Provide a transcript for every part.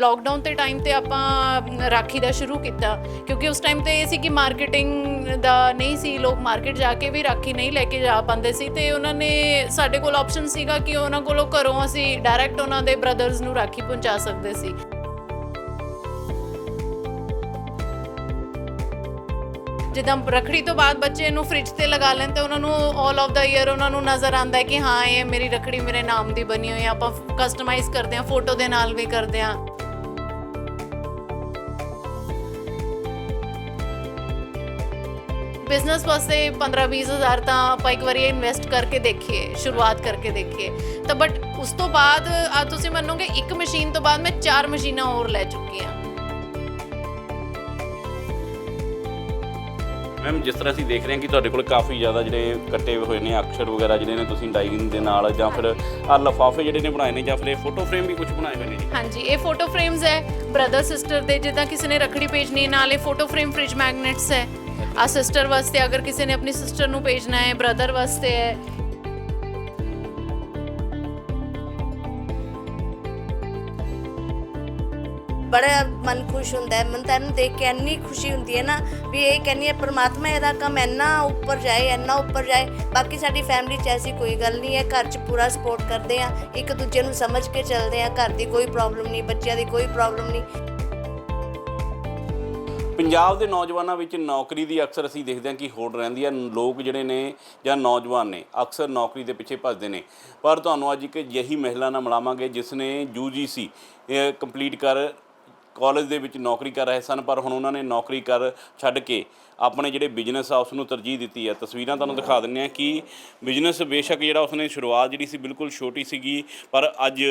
Lockdown ਤੇ time ਤੇ ਆਪਾਂ ਰਾਖੀ ਦਾ ਸ਼ੁਰੂ ਕੀਤਾ, ਕਿਉਂਕਿ ਉਸ ਟਾਈਮ ਤੇ ਇਹ ਸੀ ਕਿ ਮਾਰਕੀਟਿੰਗ ਦਾ ਨਹੀਂ ਸੀ, ਲੋਕ ਮਾਰਕੀਟ ਜਾ ਕੇ ਵੀ ਰਾਖੀ ਨਹੀਂ ਲੈ ਕੇ ਜਾ ਪਾਉਂਦੇ ਸੀ ਤੇ ਉਹਨਾਂ ਨੇ ਸਾਡੇ ਕੋਲ ਆਪਸ਼ਨ ਸੀਗਾ ਕਿ ਉਹਨਾਂ ਕੋਲੋਂ ਘਰੋਂ ਅਸੀਂ ਡਾਇਰੈਕਟ ਉਹਨਾਂ ਦੇ ਬ੍ਰਦਰਸ ਨੂੰ ਰਾਖੀ ਪਹੁੰਚਾ ਸਕਦੇ ਸੀ। ਜਿੱਦਾਂ ਰਖੜੀ ਤੋਂ ਬਾਅਦ ਬੱਚੇ ਨੂੰ ਫ੍ਰਿਜ ਤੇ ਲਗਾ ਲੈਣ ਤੇ ਉਹਨਾਂ ਨੂੰ 올 ਆਫ ਦਾ ਈਅਰ ਉਹਨਾਂ ਨੂੰ ਨਜ਼ਰ ਆਉਂਦਾ ਹੈ ਕਿ ਹਾਂ, ਇਹ ਮੇਰੀ ਰਖੜੀ ਮੇਰੇ ਨਾਮ ਦੀ ਬਣੀ ਹੋਈ ਹੈ ਆਪਾਂ ਕਸਟਮਾਈਜ਼ ਕਰਦੇ ਹਾਂ ਫੋਟੋ ਦੇ ਨਾਲ ਵੀ ਕਰਦੇ ਹਾਂ। ਬਿਜ਼ਨਸ ਵਾਸਤੇ 15-20 ਹਜ਼ਾਰ ਤਾਂ ਆਪਾਂ ਇੱਕ ਵਾਰੀ ਇਨਵੈਸਟ ਕਰਕੇ ਦੇਖੀਏ ਸ਼ੁਰੂਆਤ ਕਰਕੇ ਦੇਖੀਏ। ਤਾਂ ਬਟ ਉਸ ਤੋਂ ਬਾਅਦ ਆ ਤੁਸੀਂ ਮੰਨੋਗੇ ਇੱਕ ਮਸ਼ੀਨ ਤੋਂ ਬਾਅਦ ਮੈਂ ਚਾਰ ਮਸ਼ੀਨਾਂ ਹੋਰ ਲੈ ਚੁੱਕੀ ਹਾਂ। ਮੈਮ ਜਿਸ ਤਰ੍ਹਾਂ ਅਸੀਂ ਦੇਖ ਰਹੇ ਹਾਂ ਕਿ ਤੁਹਾਡੇ ਕੋਲ ਕਾਫੀ ਜ਼ਿਆਦਾ ਜਿਹੜੇ ਕੱਟੇ ਹੋਏ ਨੇ ਅਕਸ਼ਰ ਵਗੈਰਾ ਜਿਹੜੇ ਨੇ ਤੁਸੀਂ ਡਾਈਇੰਗ ਦੇ ਨਾਲ ਜਾਂ ਫਿਰ ਆ ਲਫਾਫੇ ਜਿਹੜੇ ਨੇ ਬਣਾਏ ਨੇ ਜਾਂ ਫਿਰ ਇਹ ਫੋਟੋ ਫਰੇਮ ਵੀ ਕੁਝ ਬਣਾਏ ਹੋਏ ਨੇ ਹਾਂਜੀ ਇਹ ਫੋਟੋ ਫਰੇਮਸ ਹੈ। ਬ੍ਰਦਰ ਸਿਸਟਰ ਦੇ ਜਿੱਦਾਂ ਕਿਸੇ ਨੇ ਰੱਖੜੀ ਭੇਜਣੀ ਨਾਲ ਇਹ ਫੋਟੋ ਫਰੇਮ ਫ੍ਰਿਜ ਮੈਗਨੇਟਸ ਹੈ। ਆ ਸਿਸਟਰ ਵਾਸਤੇ, ਅਗਰ ਕਿਸੇ ਨੇ ਆਪਣੀ ਸਿਸਟਰ ਨੂੰ ਭੇਜਣਾ ਹੈ ਬ੍ਰਦਰ ਵਾਸਤੇ ਹੈ। ਬੜਾ ਮਨ ਖੁਸ਼ ਹੁੰਦਾ ਹੈ। ਮਨ ਤਾਂ ਦੇਖ ਕੇ ਇੰਨੀ ਖੁਸ਼ੀ ਹੁੰਦੀ ਹੈ ਨਾ ਵੀ ਇਹ ਕਹਿੰਦੀ ਹੈ, ਪ੍ਰਮਾਤਮਾ, ਇਹਦਾ ਕੰਮ ਇੰਨਾ ਉੱਪਰ ਜਾਏ, ਇੰਨਾ ਉੱਪਰ ਜਾਏ। ਬਾਕੀ ਸਾਡੀ ਫੈਮਿਲੀ 'ਚ ਐਸੀ ਕੋਈ ਗੱਲ ਨਹੀਂ ਹੈ। ਘਰ 'ਚ ਪੂਰਾ ਸਪੋਰਟ ਕਰਦੇ ਆ ਇੱਕ ਦੂਜੇ ਨੂੰ ਸਮਝ ਕੇ ਚੱਲਦੇ ਆ ਘਰ ਦੀ ਕੋਈ ਪ੍ਰੋਬਲਮ ਨਹੀਂ, ਬੱਚਿਆਂ ਦੀ ਕੋਈ ਪ੍ਰੋਬਲਮ ਨਹੀਂ। ਪੰਜਾਬ ਦੇ ਨੌਜਵਾਨਾਂ ਵਿੱਚ ਨੌਕਰੀ ਦੀ ਅਕਸਰ ਅਸੀਂ ਦੇਖਦੇ ਹਾਂ ਕਿ ਹੋੜ ਰਹਿੰਦੀ ਹੈ ਲੋਕ ਜਿਹੜੇ ਨੇ ਜਾਂ ਨੌਜਵਾਨ ਨੇ, ਅਕਸਰ ਨੌਕਰੀ ਦੇ ਪਿੱਛੇ ਭੱਜਦੇ ਨੇ। ਪਰ ਤੁਹਾਨੂੰ ਅੱਜ ਇੱਕ ਅਜਿਹੀ ਮਹਿਲਾ ਨਾਲ ਮਿਲਾਵਾਂਗੇ ਜਿਸ ਨੇ UGC ਇਹ ਕੰਪਲੀਟ ਕਰ ਕਾਲਜ ਦੇ ਵਿੱਚ ਨੌਕਰੀ ਕਰ ਰਹੇ ਸਨ, ਪਰ ਹੁਣ ਉਹਨਾਂ ਨੇ ਨੌਕਰੀ ਕਰ ਛੱਡ ਕੇ ਆਪਣੇ ਜਿਹੜੇ ਬਿਜ਼ਨਸ ਆ ਉਸ ਨੂੰ ਤਰਜੀਹ ਦਿੱਤੀ ਹੈ। ਤਸਵੀਰਾਂ ਤੁਹਾਨੂੰ ਦਿਖਾ ਦਿੰਨੇ ਆ ਕਿ ਬਿਜ਼ਨਸ ਬੇਸ਼ੱਕ ਜਿਹੜਾ ਉਸਨੇ ਸ਼ੁਰੂਆਤ ਜਿਹੜੀ ਸੀ ਬਿਲਕੁਲ ਛੋਟੀ ਸੀਗੀ, ਪਰ ਅੱਜ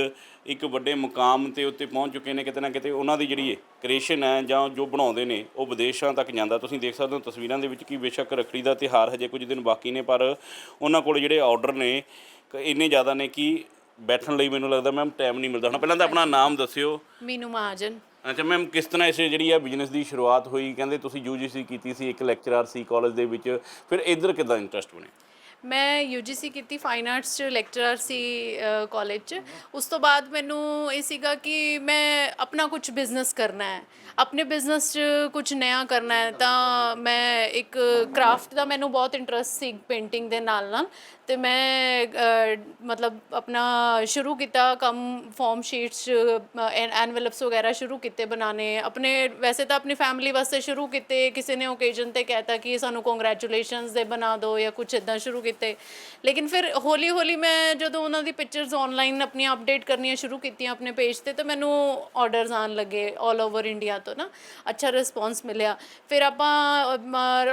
ਇੱਕ ਵੱਡੇ ਮੁਕਾਮ ਤੇ ਉੱਤੇ ਪਹੁੰਚ ਚੁੱਕੇ ਨੇ ਕਿਤੇ ਨਾ ਕਿਤੇ। ਉਹਨਾਂ ਦੀ ਜਿਹੜੀ ਕ੍ਰੀਏਸ਼ਨ ਹੈ ਜਾਂ ਜੋ ਬਣਾਉਂਦੇ ਨੇ, ਉਹ ਵਿਦੇਸ਼ਾਂ ਤੱਕ ਜਾਂਦਾ। ਤੁਸੀਂ ਦੇਖ ਸਕਦੇ ਹੋ ਤਸਵੀਰਾਂ ਦੇ ਵਿੱਚ ਕਿ ਬੇਸ਼ੱਕ ਰੱਖੜੀ ਦਾ ਤਿਹਾਰ ਹਜੇ ਕੁਝ ਦਿਨ ਬਾਕੀ ਨੇ, ਪਰ ਉਹਨਾਂ ਕੋਲ ਜਿਹੜੇ ਆਰਡਰ ਨੇ, ਕ- ਇੰਨੇ ਜ਼ਿਆਦਾ ਨੇ ਕਿ ਬੈਠਣ ਲਈ ਮੈਨੂੰ ਲੱਗਦਾ ਮੈਮ ਟਾਈਮ ਨਹੀਂ ਮਿਲਦਾ। ਹੁਣ ਪਹਿਲਾਂ ਤਾਂ ਆਪਣਾ ਨਾਮ ਦੱਸਿਓ। ਮੀਨੂ ਮਹਾਜਨ। ਅੱਛਾ ਮੈਮ ਕਿਸ ਤਰ੍ਹਾਂ ਇਸ ਜਿਹੜੀ ਆ ਬਿਜ਼ਨਸ ਦੀ ਸ਼ੁਰੂਆਤ ਹੋਈ? ਕਹਿੰਦੇ ਤੁਸੀਂ UGC ਕੀਤੀ ਸੀ, ਇੱਕ ਲੈਕਚਰਰ ਸੀ ਕਾਲਜ ਦੇ ਵਿੱਚ। ਫਿਰ ਇੱਧਰ ਕਿੱਦਾਂ ਇੰਟਰਸਟ ਬਣੇ? ਮੈਂ UGC ਕੀਤੀ ਫਾਈਨ ਆਰਟਸ ਚ ਲੈਕਚਰਰ ਸੀ ਕਾਲਜ ਚ। ਉਸ ਤੋਂ ਬਾਅਦ ਮੈਨੂੰ ਇਹ ਸੀਗਾ ਕਿ ਮੈਂ ਆਪਣਾ ਕੁਝ ਬਿਜ਼ਨਸ ਕਰਨਾ ਹੈ। ਆਪਣੇ ਬਿਜ਼ਨਸ ਚ ਕੁਝ ਨਵਾਂ ਕਰਨਾ ਹੈ ਤਾਂ ਮੈਂ ਇੱਕ ਕਰਾਫਟ ਦਾ ਮੈਨੂੰ ਬਹੁਤ ਇੰਟਰਸਟ ਸੀ ਪੇਂਟਿੰਗ ਦੇ ਨਾਲ ਨਾਲ। ਤੇ ਮੈਂ ਮਤਲਬ ਆਪਣਾ ਸ਼ੁਰੂ ਕੀਤਾ ਕੰਮ ਫਾਰਮ ਸ਼ੀਟਸ ਐਨਵਲਪਸ ਵਗੈਰਾ ਸ਼ੁਰੂ ਕੀਤੇ ਬਣਾਣੇ ਆਪਣੇ, ਵੈਸੇ ਤਾਂ ਆਪਣੀ ਫੈਮਿਲੀ ਵਾਸਤੇ ਸ਼ੁਰੂ ਕੀਤੇ, ਕਿਸੇ ਨੇ ਓਕੇਜਨ ਤੇ ਕਹਿਤਾ ਕਿ ਸਾਨੂੰ ਕੰਗ੍ਰੈਚੁਲੇਸ਼ਨਸ ਦੇ ਬਣਾ ਦਿਓ ਜਾਂ ਕੁਝ ਇਦਾਂ ਸ਼ੁਰੂ ਕੀਤੇ। ਲੇਕਿਨ ਫਿਰ ਹੌਲੀ ਹੌਲੀ ਮੈਂ ਜਦੋਂ ਉਹਨਾਂ ਦੀ ਪਿਕਚਰਸ ਆਨਲਾਈਨ ਆਪਣੀਆਂ ਅਪਡੇਟ ਕਰਨੀਆਂ ਸ਼ੁਰੂ ਕੀਤੀਆਂ ਆਪਣੇ ਪੇਜ ਤੇ, ਤਾਂ ਮੈਨੂੰ ਆਰਡਰਸ ਆਉਣ ਲੱਗੇ 올 ਓਵਰ ਇੰਡੀਆ ਤੋਂ ਨਾ। ਅੱਛਾ ਰਿਸਪੌਂਸ ਮਿਲਿਆ। ਫਿਰ ਆਪਾਂ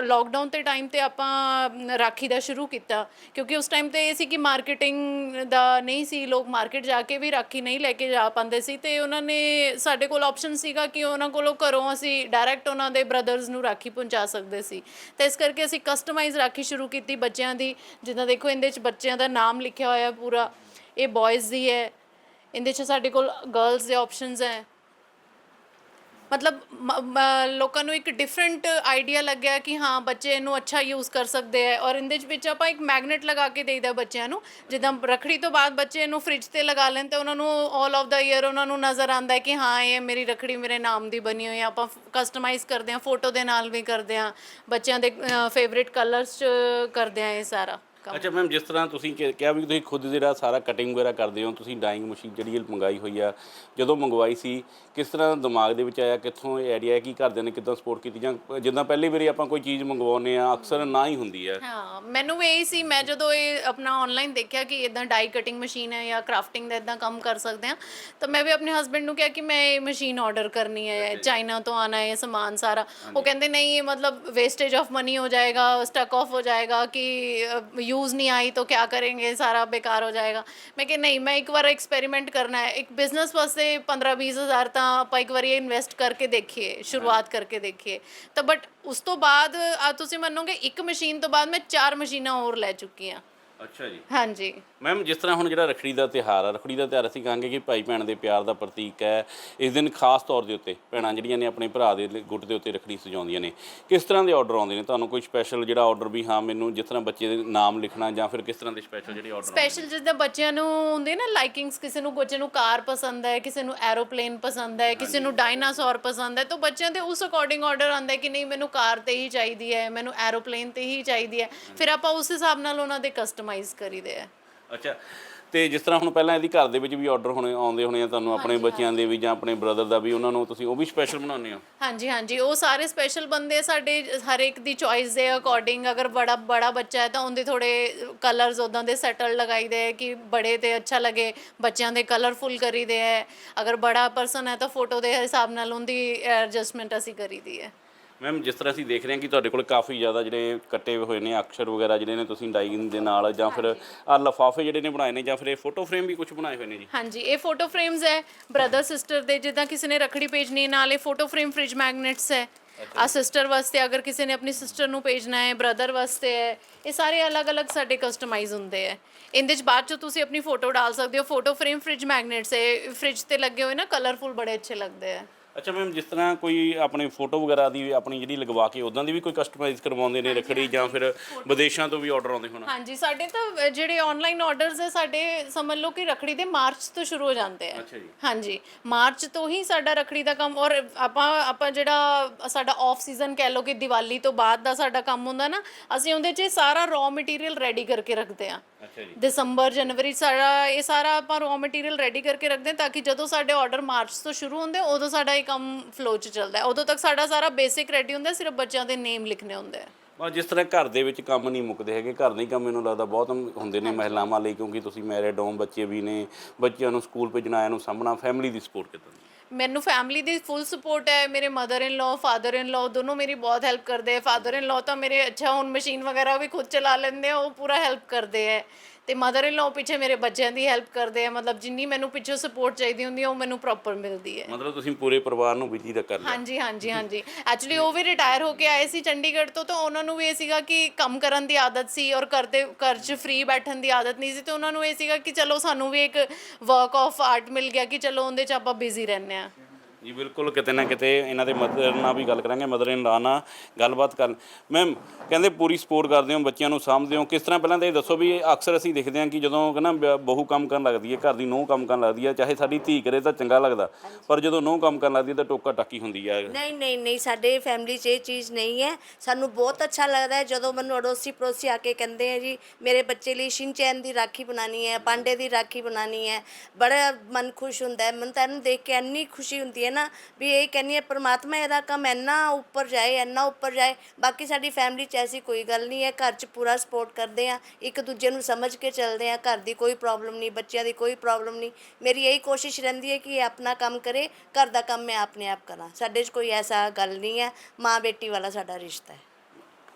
ਲੋਕਡਾਊਨ ਤੇ ਟਾਈਮ ਤੇ ਆਪਾਂ ਰਾਖੀ ਦਾ ਸ਼ੁਰੂ ਕੀਤਾ। ਕਿਉਂਕਿ ਉਸ ਟਾਈਮ ਤੇ ਇਹ ਸੀ ਕਿ ਮਾਰਕੀਟਿੰਗ ਦਾ ਨਹੀਂ ਸੀ। ਲੋਕ ਮਾਰਕੀਟ ਜਾ ਕੇ ਵੀ ਰਾਖੀ ਨਹੀਂ ਲੈ ਕੇ ਜਾ ਪਾਉਂਦੇ ਸੀ। ਤੇ ਉਹਨਾਂ ਨੇ ਸਾਡੇ ਕੋਲ ਆਪਸ਼ਨ ਸੀਗਾ ਕਿ ਉਹਨਾਂ ਕੋਲੋਂ ਘਰੋਂ ਅਸੀਂ ਡਾਇਰੈਕਟ ਉਹਨਾਂ ਦੇ ਬ੍ਰਦਰਸ ਨੂੰ ਰਾਖੀ ਪਹੁੰਚਾ ਸਕਦੇ ਸੀ। ਤੇ ਇਸ ਕਰਕੇ ਅਸੀਂ ਕਸਟਮਾਈਜ਼ ਰਾਖੀ ਸ਼ੁਰੂ ਕੀਤੀ ਬੱਚਿਆਂ ਦੀ। ਜਿੱਦਾਂ ਦੇਖੋ ਇਹਦੇ 'ਚ ਬੱਚਿਆਂ ਦਾ ਨਾਮ ਲਿਖਿਆ ਹੋਇਆ ਪੂਰਾ, ਇਹ ਬॉयਜ਼ ਦੀ ਹੈ। ਇਹਦੇ 'ਚ ਸਾਡੇ ਕੋਲ ਗਰਲਸ ਦੇ ਆਪਸ਼ਨਸ ਹੈ। ਮਤਲਬ ਮ- ਮ- ਲੋਕਾਂ ਨੂੰ ਇੱਕ ਡਿਫਰੈਂਟ ਆਈਡੀਆ ਲੱਗਿਆ ਕਿ ਹਾਂ, ਬੱਚੇ ਇਹਨੂੰ ਅੱਛਾ ਯੂਜ਼ ਕਰ ਸਕਦੇ ਆ ਔਰ ਇਹਦੇ ਵਿੱਚ ਆਪਾਂ ਇੱਕ ਮੈਗਨੇਟ ਲਗਾ ਕੇ ਦੇਈਦਾ ਬੱਚਿਆਂ ਨੂੰ, ਜਿੱਦਾਂ ਰਖੜੀ ਤੋਂ ਬਾਅਦ ਬੱਚੇ ਇਹਨੂੰ ਫ੍ਰਿਜ ਤੇ ਲਗਾ ਲੈਣ ਤੇ ਉਹਨਾਂ ਨੂੰ 올 ਆਫ ਦਾ ਈਅਰ ਉਹਨਾਂ ਨੂੰ ਨਜ਼ਰ ਆਉਂਦਾ ਹੈ ਕਿ ਹਾਂ, ਇਹ ਮੇਰੀ ਰਖੜੀ ਮੇਰੇ ਨਾਮ ਦੀ ਬਣੀ ਹੋਈ ਹੈ, ਆਪਾਂ ਕਸਟਮਾਈਜ਼ ਕਰਦੇ ਹਾਂ ਫੋਟੋ ਦੇ ਨਾਲ ਵੀ ਕਰਦੇ ਹਾਂ, ਬੱਚਿਆਂ ਦੇ ਫੇਵਰਿਟ ਕਲਰਸ ਚ ਕਰਦੇ ਹਾਂ ਇਹ ਸਾਰਾ। ਕੰਮ ਅੱਛਾ ਮੈਮ ਜਿਸ ਤਰ੍ਹਾਂ ਤੁਸੀਂ ਕਿ- ਕਿਹਾ ਵੀ ਤੁਸੀਂ ਖੁਦ ਜਿਹੜਾ ਸਾਰਾ ਕਟਿੰਗ ਵਗੈਰਾ ਕਰਦੇ ਹੋ ਤੁਸੀਂ ਡਾਈਇੰਗ ਮਸ਼ੀਨ ਜਿਹੜੀ ਇਹ ਮੰਗਾਈ ਹੋਈ ਆ ਜਦੋਂ ਮੰਗਵਾਈ ਸੀ ਕਿਸ ਤਰ੍ਹਾਂ ਦਿਮਾਗ ਦੇ ਵਿੱਚ ਆਇਆ ਕਿੱਥੋਂ ਇਹ ਆਈਡੀਆ ਕਿ ਘਰਦਿਆਂ ਨੇ ਕਿੱਦਾਂ ਸਪੋਰਟ ਕੀਤੀ ਜਾਂ ਜਿੱਦਾਂ ਪਹਿਲੀ ਵਾਰੀ ਆਪਾਂ ਕੋਈ ਚੀਜ਼ ਮੰਗਵਾਉਂਦੇ ਆ ਅਕਸਰ ਨਾ ਹੀ ਹੁੰਦੀ ਹੈ। ਹਾਂ ਮੈਨੂੰ ਵੀ ਇਹੀ ਸੀ ਮੈਂ ਜਦੋਂ ਇਹ ਆਪਣਾ ਆਨਲਾਈਨ ਦੇਖਿਆ ਕਿ ਇਦਾਂ ਡਾਈ ਕਟਿੰਗ ਮਸ਼ੀਨ ਹੈ ਜਾਂ ਕਰਾਫਟਿੰਗ ਦਾ ਇਦਾਂ ਕੰਮ ਕਰ ਸਕਦੇ ਆ ਤਾਂ ਮੈਂ ਵੀ ਆਪਣੇ ਹਸਬੰਡ ਨੂੰ ਕਿਹਾ ਕਿ ਮੈਂ ਇਹ ਮਸ਼ੀਨ ਆਰਡਰ ਕਰਨੀ ਹੈ ਚਾਈਨਾ ਤੋਂ ਆਣਾ ਹੈ ਇਹ ਸਮਾਨ ਸਾਰਾ। ਉਹ ਕਹਿੰਦੇ ਨਹੀਂ ਇਹ ਮਤਲਬ ਵੇਸਟੇਜ ਆਫ ਮਨੀ ਹੋ ਜਾਏਗਾ ਸਟਕ ਆਫ ਹੋ ਜਾਏਗਾ ਕਿ ਯੂਜ਼ ਨਹੀਂ ਆਈ ਤਾਂ क्या करेंगे सारा बेकार हो जाएगा ਮੈਂ ਕਿ ਨਹੀਂ ਮੈਂ ਇੱਕ ਵਾਰ ਐਕਸਪੈਰੀਮੈਂਟ ਕਰਨਾ ਹੈ ਇੱਕ ਬਿਜ਼ਨਸ ਵਾਸਤੇ 15 20 ਹਜ਼ਾਰ ਤਾਂ ਆਪਾਂ ਇੱਕ ਵਾਰੀ ਇਨਵੈਸਟ ਕਰਕੇ ਦੇਖੀਏ ਸ਼ੁਰੂਆਤ ਕਰਕੇ ਦੇਖੀਏ ਤਾਂ ਬਟ ਉਸ ਤੋਂ ਬਾਅਦ ਆ ਤੁਸੀਂ ਮੰਨੋਗੇ ਇੱਕ ਮਸ਼ੀਨ ਤੋਂ ਬਾਅਦ ਮੈਂ ਚਾਰ ਮਸ਼ੀਨਾਂ ਹੋਰ ਲੈ ਚੁੱਕੀ ਹਾਂ ਅੱਛਾ ਜੀ। ਹਾਂਜੀ। ਮੈਮ ਜਿਸ ਤਰ੍ਹਾਂ ਹੁਣ ਜਿਹੜਾ ਰਖੜੀ ਦਾ ਤਿਉਹਾਰ ਆ ਰਖੜੀ ਦਾ ਤਿਉਹਾਰ ਅਸੀਂ ਕਹਾਂਗੇ ਕਿ ਭਾਈ ਭੈਣ ਦੇ ਪਿਆਰ ਦਾ ਪ੍ਰਤੀਕ ਹੈ। ਇਸ ਦਿਨ ਖਾਸ ਤੌਰ ਦੇ ਉੱਤੇ ਭੈਣਾਂ ਜਿਹੜੀਆਂ ਨੇ ਆਪਣੇ ਭਰਾ ਦੇ ਗੁੱਟ ਦੇ ਉੱਤੇ ਰਖੜੀ ਸਜਾਉਂਦੀਆਂ ਨੇ। ਕਿਸ ਤਰ੍ਹਾਂ ਦੇ ਆਰਡਰ ਆਉਂਦੇ ਨੇ? ਤੁਹਾਨੂੰ ਕੋਈ ਸਪੈਸ਼ਲ ਜਿਹੜਾ ਆਰਡਰ ਵੀ ਹਾਂ ਮੈਨੂੰ ਜਿਸ ਤਰ੍ਹਾਂ ਬੱਚੇ ਦੇ ਨਾਮ ਲਿਖਣਾ ਜਾਂ ਫਿਰ ਕਿਸ ਤਰ੍ਹਾਂ ਦੇ ਸਪੈਸ਼ਲ ਜਿਹੜੇ ਆਰਡਰ ਸਪੈਸ਼ਲ ਜਿੱਦਾਂ ਬੱਚਿਆਂ ਨੂੰ ਹੁੰਦੇ ਨਾ ਲਾਈਕਿੰਗਸ ਕਿਸੇ ਨੂੰ ਬੱਚੇ ਨੂੰ ਕਾਰ ਪਸੰਦ ਹੈ ਕਿਸੇ ਨੂੰ ਐਰੋਪਲੇਨ ਪਸੰਦ ਹੈ ਕਿਸੇ ਨੂੰ ਡਾਇਨਾਸੌਰ ਪਸੰਦ ਹੈ ਤਾਂ ਬੱਚਿਆਂ ਦੇ ਉਸ ਅਕੋਰਡਿੰਗ ਆਰਡਰ ਆਉਂਦਾ ਹੈ ਕਿ ਨਹੀਂ ਮੈਨੂੰ ਕਾਰ ਤੇ ਹੀ ਚਾਹੀਦੀ ਹੈ ਮੈਨੂੰ ਐਰੋਪਲੇਨ ਤੇ ਹੀ ਚਾਹੀਦੀ ਹੈ। ਫਿਰ ਆਪਾਂ ਉਸ ਹਿਸਾਬ ਨਾਲ ਉਹਨਾਂ ਦੇ ਕਸਟਮਾਈਜ਼ ਕਰੀਦੇ ਆ। ਅੱਛਾ ਤੇ ਜਿਸ ਤਰ੍ਹਾਂ ਹੁਣ ਪਹਿਲਾਂ ਇਹਦੀ ਘਰ ਦੇ ਵਿੱਚ ਵੀ ਆਰਡਰ ਹੋਣੇ ਆਉਂਦੇ ਹੋਣੇ ਆ ਤੁਹਾਨੂੰ ਆਪਣੇ ਬੱਚਿਆਂ ਦੇ ਵੀ ਜਾਂ ਆਪਣੇ ਬ੍ਰਦਰ ਦਾ ਵੀ ਉਹਨਾਂ ਨੂੰ ਤੁਸੀਂ ਉਹ ਵੀ ਸਪੈਸ਼ਲ ਬਣਾਉਂਦੇ ਹੋ? ਹਾਂਜੀ ਹਾਂਜੀ ਉਹ ਸਾਰੇ ਸਪੈਸ਼ਲ ਬੰਦੇ ਸਾਡੇ ਹਰ ਇੱਕ ਦੀ ਚੋਇਸ ਦੇ ਅਕੋਰਡਿੰਗ ਅਗਰ ਬੜਾ ਬੜਾ ਬੱਚਾ ਹੈ ਤਾਂ ਉਹਦੇ ਥੋੜੇ ਕਲਰਸ ਉਦਾਂ ਦੇ ਸੈਟਲ ਲਗਾਈਦੇ ਕਿ ਬੜੇ ਤੇ ਅੱਛਾ ਲੱਗੇ ਬੱਚਿਆਂ ਦੇ ਕਲਰਫੁਲ ਕਰੀਦੇ ਹੈ ਅਗਰ ਬੜਾ ਪਰਸਨ ਹੈ ਤਾਂ ਫੋਟੋ ਦੇ ਹਿਸਾਬ ਨਾਲ ਉਹਦੀ ਐਡਜਸਟਮੈਂਟ ਅਸੀਂ ਕਰੀਦੀ ਹੈ। ਮੈਮ ਜਿਸ ਤਰ੍ਹਾਂ ਅਸੀਂ ਦੇਖ ਰਹੇ ਹਾਂ ਕਿ ਤੁਹਾਡੇ ਕੋਲ ਕਾਫੀ ਜ਼ਿਆਦਾ ਜਿਹੜੇ ਕੱਟੇ ਹੋਏ ਨੇ ਅਕਸ਼ਰ ਵਗੈਰਾ ਜਿਹੜੇ ਨੇ ਤੁਸੀਂ ਡਾਈਇੰਗ ਦੇ ਨਾਲ ਜਾਂ ਫਿਰ ਆ ਲਫਾਫੇ ਜਿਹੜੇ ਨੇ ਬਣਾਏ ਨੇ ਜਾਂ ਫਿਰ ਇਹ ਫੋਟੋ ਫਰੇਮ ਵੀ ਕੁਝ ਬਣਾਏ ਹੋਏ ਨੇ ਜੀ? ਹਾਂਜੀ ਇਹ ਫੋਟੋ ਫਰੇਮਸ ਹੈ ਬ੍ਰਦਰ ਸਿਸਟਰ ਦੇ ਜਿੱਦਾਂ ਕਿਸੇ ਨੇ ਰਖੜੀ ਭੇਜਣੀ ਨਾਲ ਇਹ ਫੋਟੋ ਫਰੇਮ ਫ੍ਰਿਜ ਮੈਗਨੇਟਸ ਹੈ। ਆ ਸਿਸਟਰ ਵਾਸਤੇ ਅਗਰ ਕਿਸੇ ਨੇ ਆਪਣੀ ਸਿਸਟਰ ਨੂੰ ਭੇਜਣਾ ਹੈ ਬ੍ਰਦਰ ਵਾਸਤੇ ਹੈ ਇਹ ਸਾਰੇ ਅਲੱਗ-ਅਲੱਗ ਸਾਡੇ ਕਸਟਮਾਈਜ਼ ਹੁੰਦੇ ਹੈ। ਇਹਦੇ ਚ ਬਾਅਦ ਚ ਤੁਸੀਂ ਆਪਣੀ ਫੋਟੋ ਡਾਲ ਸਕਦੇ ਹੋ। ਫੋਟੋ ਫਰੇਮ ਫ੍ਰਿਜ ਮੈਗਨੇਟਸ ਹੈ ਫ੍ਰਿਜ ਤੇ ਲੱਗੇ ਹੋਏ ਨਾ ਕਲਰਫੁਲ ਬੜੇ ਅੱਛੇ ਲੱਗਦੇ ਹੈ। ਅੱਛਾ ਮੈਮ ਜਿਸ ਤਰ੍ਹਾਂ ਕੋਈ ਆਪਣੇ ਫੋਟੋ ਵਗੈਰਾ ਦੀ ਆਪਣੀ ਜਿਹੜੀ ਲਗਵਾ ਕੇ ਉਦਾਂ ਦੀ ਵੀ ਕੋਈ ਕਸਟਮਾਈਜ਼ ਕਰਵਾਉਂਦੇ ਨੇ ਰੱਖੜੀ ਜਾਂ ਫਿਰ ਵਿਦੇਸ਼ਾਂ ਤੋਂ ਵੀ ਆਰਡਰ ਆਉਂਦੇ ਹੋਣ? ਹਾਂਜੀ ਸਾਡੇ ਤਾਂ ਜਿਹੜੇ ਆਨਲਾਈਨ ਆਰਡਰਸ ਹੈ ਸਾਡੇ ਸਮਝ ਲਓ ਕਿ ਰਖੜੀ ਦੇ ਮਾਰਚ ਤੋਂ ਸ਼ੁਰੂ ਹੋ ਜਾਂਦੇ ਆ। ਅੱਛਾ ਜੀ। ਹਾਂਜੀ ਮਾਰਚ ਤੋਂ ਹੀ ਸਾਡਾ ਰਖੜੀ ਦਾ ਕੰਮ ਔਰ ਆਪਾਂ ਆਪਾਂ ਜਿਹੜਾ ਸਾਡਾ ਆਫ ਸੀਜ਼ਨ ਕਹਿ ਲਓ ਕਿ ਦੀਵਾਲੀ ਤੋਂ ਬਾਅਦ ਦਾ ਸਾਡਾ ਕੰਮ ਹੁੰਦਾ ਨਾ ਅਸੀਂ ਉਹਦੇ 'ਚ ਸਾਰਾ ਰॉ ਮਟੀਰੀਅਲ ਰੈਡੀ ਕਰਕੇ ਰੱਖਦੇ ਆ। ਦਸੰਬਰ ਜਨਵਰੀ ਸਾਰਾ ਇਹ ਸਾਰਾ ਆਪਾਂ ਰॉ ਮਟੀਰੀਅਲ ਰੈਡੀ ਕਰਕੇ ਰੱਖਦੇ ਹਾਂ ਤਾਂ ਕਿ ਜਦੋਂ ਸਾਡੇ ਆਰਡਰ ਮਾਰਚ ਤੋਂ ਸ਼ੁਰੂ ਹੁੰਦੇ ਉਦੋਂ ਸਾਡਾ ਇਹ ਕੰਮ ਫਲੋ 'ਚ ਚੱਲਦਾ ਹੈ। ਉਦੋਂ ਤੱਕ ਸਾਡਾ ਸਾਰਾ ਬੇਸਿਕ ਰੈਡੀ ਹੁੰਦਾ ਸਿਰਫ ਬੱਚਿਆਂ ਦੇ ਨੇਮ ਲਿਖਣੇ ਹੁੰਦੇ ਆ। ਬਸ ਜਿਸ ਤਰ੍ਹਾਂ ਘਰ ਦੇ ਵਿੱਚ ਕੰਮ ਨਹੀਂ ਮੁੱਕਦੇ ਹੈਗੇ ਘਰ ਦੇ ਹੀ ਕੰਮ ਮੈਨੂੰ ਲੱਗਦਾ ਬਹੁਤ ਹੁੰਦੇ ਨੇ ਮਹਿਲਾਵਾਂ ਲਈ ਕਿਉਂਕਿ ਤੁਸੀਂ ਮੈਰਿਡ ਹੋ ਬੱਚੇ ਵੀ ਨੇ ਬੱਚਿਆਂ ਨੂੰ ਸਕੂਲ ਭੇਜਣਾ ਆਇਆ ਨੂੰ ਸਾਂਭਣਾ ਫੈਮਿਲੀ ਦੀ ਸਪੋਰਟ ਕਿੱਦਾਂ ਦੀ? ਮੈਨੂੰ ਫੈਮਿਲੀ ਦੀ ਫੁੱਲ ਸਪੋਰਟ ਹੈ, ਮੇਰੇ mother in law father in law ਦੋਨੋਂ ਮੇਰੀ ਬਹੁਤ ਹੈਲਪ ਕਰਦੇ ਹੈ। ਫਾਦਰ ਇਨ ਲਾਅ ਤਾਂ ਮੇਰੇ, ਅੱਛਾ, ਹੁਣ ਮਸ਼ੀਨ ਵਗੈਰਾ ਵੀ ਖੁਦ ਚਲਾ ਲੈਂਦੇ ਆ, ਉਹ ਪੂਰਾ ਹੈਲਪ ਕਰਦੇ ਹੈ। ਤੇ ਮਦਰ ਇਨ ਲਾਅ ਪਿੱਛੇ ਮੇਰੇ ਬੱਚਿਆਂ ਦੀ ਹੈਲਪ ਕਰਦੇ ਆ ਮਤਲਬ ਜਿੰਨੀ ਮੈਨੂੰ ਪਿੱਛੇ ਸਪੋਰਟ ਚਾਹੀਦੀ ਹੁੰਦੀ ਹੈ ਉਹ ਮੈਨੂੰ ਪ੍ਰੋਪਰ ਮਿਲਦੀ ਹੈ। ਮਤਲਬ ਤੁਸੀਂ ਪੂਰੇ ਪਰਿਵਾਰ ਨੂੰ ਬਿਜ਼ੀ ਰੱਖ ਕਰ ਲਿਆ। ਹਾਂਜੀ ਹਾਂਜੀ ਹਾਂਜੀ। ਐਕਚੁਅਲੀ ਉਹ ਵੀ ਰਿਟਾਇਰ ਹੋ ਕੇ ਆਏ ਸੀ ਚੰਡੀਗੜ੍ਹ ਤੋਂ ਤਾਂ ਉਹਨਾਂ ਨੂੰ ਵੀ ਇਹ ਸੀਗਾ ਕਿ ਕੰਮ ਕਰਨ ਦੀ ਆਦਤ ਸੀ ਔਰ ਕਰਦੇ ਘਰ 'ਚ ਫ੍ਰੀ ਬੈਠਣ ਦੀ ਆਦਤ ਨਹੀਂ ਸੀ ਤੇ ਉਹਨਾਂ ਨੂੰ ਇਹ ਸੀਗਾ ਕਿ ਚਲੋ ਸਾਨੂੰ ਵੀ ਇੱਕ ਵਰਕ ਆਫ ਆਰਟ ਮਿਲ ਗਿਆ ਕਿ ਚਲੋ ਉਹਦੇ 'ਚ ਆਪਾਂ ਬਿਜ਼ੀ ਰਹਿੰਦੇ ਆ ਜੀ, ਬਿਲਕੁਲ ਕਿਤੇ ਨਾ ਕਿਤੇ ਇਹਨਾਂ ਦੇ ਮਦਰ ਨਾਲ ਵੀ ਗੱਲ ਕਰਾਂਗੇ, ਮਦਰ ਇਨ ਲਾ ਨਾਲ ਗੱਲਬਾਤ ਕਰਨ ਮੈਮ ਕਹਿੰਦੇ ਪੂਰੀ ਸਪੋਰਟ ਕਰਦੇ ਹੋ, ਬੱਚਿਆਂ ਨੂੰ ਸਾਂਭਦੇ ਹੋ। ਕਿਸ ਤਰ੍ਹਾਂ ਪਹਿਲਾਂ ਤਾਂ ਇਹ ਦੱਸੋ ਵੀ ਅਕਸਰ ਅਸੀਂ ਦੇਖਦੇ ਹਾਂ ਕਿ ਜਦੋਂ ਕਹਿੰਦਾ ਬ- ਬਹੂ ਕੰਮ ਕਰਨ ਲੱਗਦੀ ਹੈ, ਘਰ ਦੀ ਨੂੰਹ ਕੰਮ ਕਰਨ ਲੱਗਦੀ ਹੈ, ਚਾਹੇ ਸਾਡੀ ਧੀ ਕਰੇ ਤਾਂ ਚੰਗਾ ਲੱਗਦਾ, ਪਰ ਜਦੋਂ ਨੂੰਹ ਕੰਮ ਕਰਨ ਲੱਗਦੀ ਹੈ ਤਾਂ ਟੋਕਾ ਟਾਕੀ ਹੁੰਦੀ ਹੈ ਨਹੀਂ ਨਹੀਂ ਨਹੀਂ, ਸਾਡੇ ਫੈਮਿਲੀ 'ਚ ਇਹ ਚੀਜ਼ ਨਹੀਂ ਹੈ। ਸਾਨੂੰ ਬਹੁਤ ਅੱਛਾ ਲੱਗਦਾ ਹੈ, ਜਦੋਂ ਮੈਨੂੰ ਅੜੋਸੀ ਪੜੋਸੀ ਆ ਕੇ ਕਹਿੰਦੇ ਆ ਜੀ, ਮੇਰੇ ਬੱਚੇ ਲਈ ਸ਼ਿਨਚੈਨ ਦੀ ਰਾਖੀ ਬਣਾਣੀ ਹੈ, ਪਾਂਡੇ ਦੀ ਰਾਖੀ ਬਣਾਣੀ ਹੈ। ਬੜਾ ਮਨ ਖੁਸ਼ ਹੁੰਦਾ ਹੈ। ਮਨ ਤਾਂ ਇਹਨੂੰ ਦੇਖ ਕੇ ਇੰਨੀ ਖੁਸ਼ੀ ਹੁੰਦੀ ਹੈ ਨਾ ਵੀ ਇਹ ਕਹਿੰਦੀ ਹੈ, ਪਰਮਾਤਮਾ ਇਹਦਾ ਕੰਮ ਇੰਨਾ ਉੱਪਰ ਜਾਏ, ਇੰਨਾ ਉੱਪਰ ਜਾਏ, ਬਾਕੀ ਸਾਡੀ ਫੈਮਿਲੀ 'ਚ ਐਸੀ ਕੋਈ ਗੱਲ ਨਹੀਂ ਹੈ, ਘਰ 'ਚ ਪੂਰਾ ਸਪੋਰਟ ਕਰਦੇ ਆ ਇੱਕ ਦੂਜੇ ਨੂੰ ਸਮਝ ਕੇ ਚੱਲਦੇ ਆ ਘਰ ਦੀ ਕੋਈ ਪ੍ਰੋਬਲਮ ਨਹੀਂ, ਬੱਚਿਆਂ ਦੀ ਕੋਈ ਪ੍ਰੋਬਲਮ ਨਹੀਂ। ਮੇਰੀ ਇਹੀ ਕੋਸ਼ਿਸ਼ ਰਹਿੰਦੀ ਹੈ ਕਿ ਇਹ ਆਪਣਾ ਕੰਮ ਕਰੇ, ਘਰ ਦਾ ਕੰਮ ਮੈਂ ਆਪਣੇ ਆਪ ਕਰਾਂ। ਸਾਡੇ 'ਚ ਕੋਈ ਐਸਾ ਗੱਲ ਨਹੀਂ ਹੈ ਮਾਂ ਬੇਟੀ ਵਾਲਾ ਸਾਡਾ ਰਿਸ਼ਤਾ ਹੈ।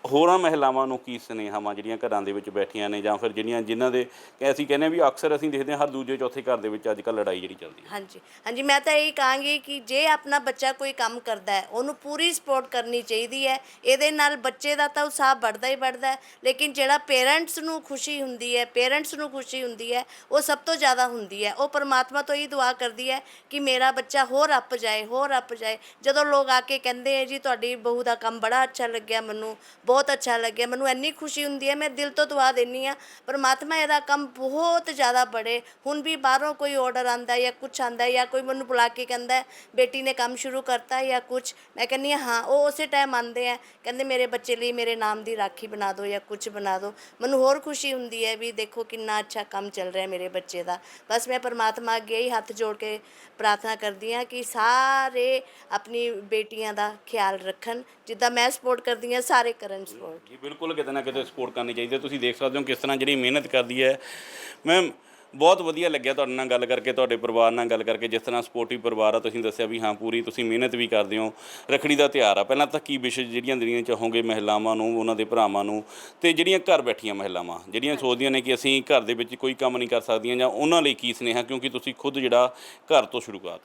ਹੋਰਾਂ ਮਹਿਲਾਵਾਂ ਨੂੰ ਕੀ ਸੁਨੇਹਾਵਾਂ ਜਿਹੜੀਆਂ ਘਰਾਂ ਦੇ ਵਿੱਚ ਬੈਠੀਆਂ ਨੇ ਜਾਂ ਫਿਰ ਜਿਹੜੀਆਂ ਜਿਨ੍ਹਾਂ ਦੇ ਅਸੀਂ ਕਹਿੰਦੇ ਹਾਂ ਵੀ ਅਕਸਰ ਅਸੀਂ ਦੇਖਦੇ ਹਾਂ ਹਰ ਦੂਜੇ ਚੌਥੇ ਘਰ ਦੇ ਵਿੱਚ ਅੱਜ ਕੱਲ੍ਹ ਲੜਾਈ ਜਿਹੜੀ ਚੱਲਦੀ ਹੈ। ਹਾਂਜੀ ਹਾਂਜੀ, ਮੈਂ ਤਾਂ ਇਹੀ ਕਹਾਂਗੀ ਕਿ ਜੇ ਆਪਣਾ ਬੱਚਾ ਕੋਈ ਕੰਮ ਕਰਦਾ ਹੈ, ਉਹਨੂੰ ਪੂਰੀ ਸਪੋਰਟ ਕਰਨੀ ਚਾਹੀਦੀ ਹੈ, ਇਹਦੇ ਨਾਲ ਬੱਚੇ ਦਾ ਤਾਂ ਉਤਸ਼ਾਹ ਵੱਧਦਾ ਹੀ ਵੱਧਦਾ ਹੈ, ਲੇਕਿਨ ਜਿਹੜਾ ਪੇਰੈਂਟਸ ਨੂੰ ਖੁਸ਼ੀ ਹੁੰਦੀ ਹੈ ਪੇਰੈਂਟਸ ਨੂੰ ਖੁਸ਼ੀ ਹੁੰਦੀ ਹੈ, ਉਹ ਸਭ ਤੋਂ ਜ਼ਿਆਦਾ ਹੁੰਦੀ ਹੈ। ਉਹ ਪਰਮਾਤਮਾ ਤੋਂ ਹੀ ਦੁਆ ਕਰਦੀ ਹੈ ਕਿ ਮੇਰਾ ਬੱਚਾ ਹੋਰ ਅੱਪ ਜਾਏ, ਹੋਰ ਅੱਪ ਜਾਏ। ਜਦੋਂ ਲੋਕ ਆ ਕੇ ਕਹਿੰਦੇ ਹੈ ਜੀ, ਤੁਹਾਡੀ ਬਹੂ ਦਾ ਕੰਮ ਬੜਾ ਅੱਛਾ ਲੱਗਿਆ ਮੈਨੂੰ ਬਹੁਤ ਅੱਛਾ ਲੱਗਿਆ। ਮੈਨੂੰ ਇੰਨੀ ਖੁਸ਼ੀ ਹੁੰਦੀ ਹੈ, ਮੈਂ ਦਿਲ ਤੋਂ ਦੁਆ ਦਿੰਨੀ ਆ ਪਰਮਾਤਮਾ ਇਹਦਾ ਕੰਮ ਬਹੁਤ ਜ਼ਿਆਦਾ ਬੜੇ। ਹੁਣ ਵੀ ਬਾਹਰੋਂ ਕੋਈ ਆਰਡਰ ਆਂਦਾ ਜਾਂ ਕੁਝ ਆਂਦਾ ਜਾਂ ਕੋਈ ਮੈਨੂੰ ਬੁਲਾ ਕੇ ਕਹਿੰਦਾ, ਬੇਟੀ ਨੇ ਕੰਮ ਸ਼ੁਰੂ ਕਰਤਾ ਜਾਂ ਕੁਝ ਮੈਂ ਕਹਿੰਨੀ ਹਾਂ ਹਾਂ, ਉਹ ਉਸੇ ਟਾਈਮ ਆਂਦੇ ਆ। ਕਹਿੰਦੇ ਮੇਰੇ ਬੱਚੇ ਲਈ ਮੇਰੇ ਨਾਮ ਦੀ ਰਾਖੀ ਬਣਾ ਦਿਓ ਜਾਂ ਕੁਝ ਬਣਾ ਦਿਓ। ਮੈਨੂੰ ਹੋਰ ਖੁਸ਼ੀ ਹੁੰਦੀ ਹੈ ਵੀ ਦੇਖੋ ਕਿੰਨਾ ਅੱਛਾ ਕੰਮ ਚੱਲ ਰਿਹਾ ਮੇਰੇ ਬੱਚੇ ਦਾ। ਬਸ ਮੈਂ ਪਰਮਾਤਮਾ ਅੱਗੇ ਹੀ ਹੱਥ ਜੋੜ ਕੇ ਪ੍ਰਾਰਥਨਾ ਕਰਦੀ ਹਾਂ ਕਿ ਸਾਰੇ ਆਪਣੀ ਬੇਟੀਆਂ ਦਾ ਖਿਆਲ ਰੱਖਣ। ਜਿੱਦਾਂ ਮੈਂ ਸਪੋਰਟ ਕਰਦੀ ਹਾਂ, ਸਾਰੇ ਕਰਨ। ਸਪੋਰਟ ਜੀ। ਬਿਲਕੁਲ ਕਿਤੇ ਨਾ ਕਿਤੇ ਸਪੋਰਟ ਕਰਨੀ ਚਾਹੀਦੀ ਹੈ। ਤੁਸੀਂ ਦੇਖ ਸਕਦੇ ਹੋ ਕਿਸ ਤਰ੍ਹਾਂ ਜਿਹੜੀ ਮਿਹਨਤ ਕਰਦੀ ਹੈ। ਮੈਮ ਬਹੁਤ ਵਧੀਆ ਲੱਗਿਆ ਤੁਹਾਡੇ ਨਾਲ ਗੱਲ ਕਰਕੇ ਤੁਹਾਡੇ ਪਰਿਵਾਰ ਨਾਲ ਗੱਲ ਕਰਕੇ ਜਿਸ ਤਰ੍ਹਾਂ ਸਪੋਰਟਿਵ ਪਰਿਵਾਰ ਆ ਤੁਸੀਂ ਦੱਸਿਆ ਵੀ ਹਾਂ ਪੂਰੀ ਤੁਸੀਂ ਮਿਹਨਤ ਵੀ ਕਰਦੇ ਹੋ। ਰਖੜੀ ਦਾ ਤਿਉਹਾਰ ਆ। ਪਹਿਲਾਂ ਤਾਂ ਕੀ ਵਿਸ਼ੇ ਜਿਹੜੀਆਂ ਦੇਣੀਆਂ ਚਾਹੋਗੇ ਮਹਿਲਾਵਾਂ ਨੂੰ ਉਹਨਾਂ ਦੇ ਭਰਾਵਾਂ ਨੂੰ ਤੇ ਜਿਹੜੀਆਂ ਘਰ ਬੈਠੀਆਂ ਮਹਿਲਾਵਾਂ ਜਿਹੜੀਆਂ ਸੋਚਦੀਆਂ ਨੇ ਕਿ ਅਸੀਂ ਘਰ ਦੇ ਵਿੱਚ ਕੋਈ ਕੰਮ ਨਹੀਂ ਕਰ ਸਕਦੀਆਂ ਜਾਂ ਉਹਨਾਂ ਲਈ ਕੀ ਸੁਨੇਹਾ ਕਿਉਂਕਿ ਤੁਸੀਂ ਖੁਦ ਜਿਹੜਾ ਘਰ ਤੋਂ ਸ਼ੁਰੂਆਤ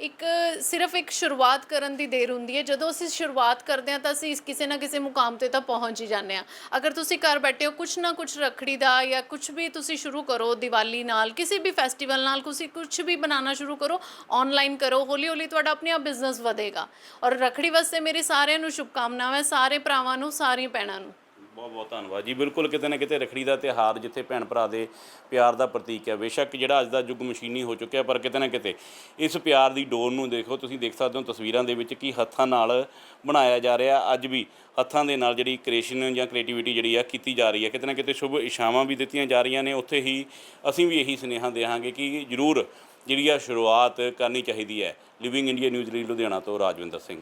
ਇੱਕ ਸਿਰਫ ਇੱਕ ਸ਼ੁਰੂਆਤ ਕਰਨ ਦੀ ਦੇਰ ਹੁੰਦੀ ਹੈ। ਜਦੋਂ ਅਸੀਂ ਸ਼ੁਰੂਆਤ ਕਰਦੇ ਹਾਂ ਤਾਂ ਅਸੀਂ ਇਸ ਕਿਸੇ ਨਾ ਕਿਸੇ ਮੁਕਾਮ ਤੇ ਤਾਂ ਪਹੁੰਚ ਹੀ ਜਾਂਦੇ ਹਾਂ। ਅਗਰ ਤੁਸੀਂ ਘਰ ਬੈਠੇ ਹੋ, ਕੁਛ ਨਾ ਕੁਛ ਰੱਖੜੀ ਦਾ ਜਾਂ ਕੁਛ ਵੀ ਤੁਸੀਂ ਸ਼ੁਰੂ ਕਰੋ ਦੀਵਾਲੀ ਨਾਲ, ਕਿਸੇ ਵੀ ਫੈਸਟੀਵਲ ਨਾਲ ਤੁਸੀਂ ਕੁਛ ਵੀ ਬਣਾਉਣਾ ਸ਼ੁਰੂ ਕਰੋ ਆਨਲਾਈਨ ਕਰੋ ਹੌਲੀ ਹੌਲੀ ਤੁਹਾਡਾ ਆਪਣੇ ਆਪ ਬਿਜ਼ਨਸ ਵਧੇਗਾ। ਔਰ ਰੱਖੜੀ ਵਾਸਤੇ ਮੇਰੀ ਸਾਰਿਆਂ ਨੂੰ ਸ਼ੁਭਕਾਮਨਾਵਾਂ, ਸਾਰੇ ਭਰਾਵਾਂ ਨੂੰ, ਸਾਰੀਆਂ ਭੈਣਾਂ ਨੂੰ। ਬਹੁਤ ਬਹੁਤ ਧੰਨਵਾਦ ਜੀ। ਬਿਲਕੁਲ ਕਿਤੇ ਨਾ ਕਿਤੇ ਰਖੜੀ ਦਾ ਤਿਹਾਰ ਜਿੱਥੇ ਭੈਣ ਭਰਾ ਦੇ ਪਿਆਰ ਦਾ ਪ੍ਰਤੀਕ ਹੈ। ਬੇਸ਼ੱਕ ਜਿਹੜਾ ਅੱਜ ਦਾ ਯੁੱਗ ਮਸ਼ੀਨੀ ਹੋ ਚੁੱਕਿਆ, ਪਰ ਕਿਤੇ ਨਾ ਕਿਤੇ ਇਸ ਪਿਆਰ ਦੀ ਡੋਰ ਨੂੰ ਦੇਖੋ, ਤੁਸੀਂ ਦੇਖ ਸਕਦੇ ਹੋ ਤਸਵੀਰਾਂ ਦੇ ਵਿੱਚ ਕੀ ਹੱਥਾਂ ਨਾਲ ਬਣਾਇਆ ਜਾ ਰਿਹਾ। ਅੱਜ ਵੀ ਹੱਥਾਂ ਦੇ ਨਾਲ ਜਿਹੜੀ ਕ੍ਰੀਏਸ਼ਨ ਜਾਂ ਕ੍ਰੀਏਟੀਵਿਟੀ ਜਿਹੜੀ ਆ ਕੀਤੀ ਜਾ ਰਹੀ ਹੈ। ਕਿਤੇ ਨਾ ਕਿਤੇ ਸ਼ੁਭ ਇਸ਼ਾਵਾਂ ਵੀ ਦਿੱਤੀਆਂ ਜਾ ਰਹੀਆਂ ਨੇ। ਉੱਥੇ ਹੀ ਅਸੀਂ ਵੀ ਇਹੀ ਸੁਨੇਹਾ ਦੇਵਾਂਗੇ ਕਿ ਜ਼ਰੂਰ ਜਿਹੜੀ ਆ ਸ਼ੁਰੂਆਤ ਕਰਨੀ ਚਾਹੀਦੀ ਹੈ। ਲਿਵਿੰਗ ਇੰਡੀਆ ਨਿਊਜ਼ ਲਈ ਲੁਧਿਆਣਾ ਤੋਂ ਰਾਜਵਿੰਦਰ ਸਿੰਘ।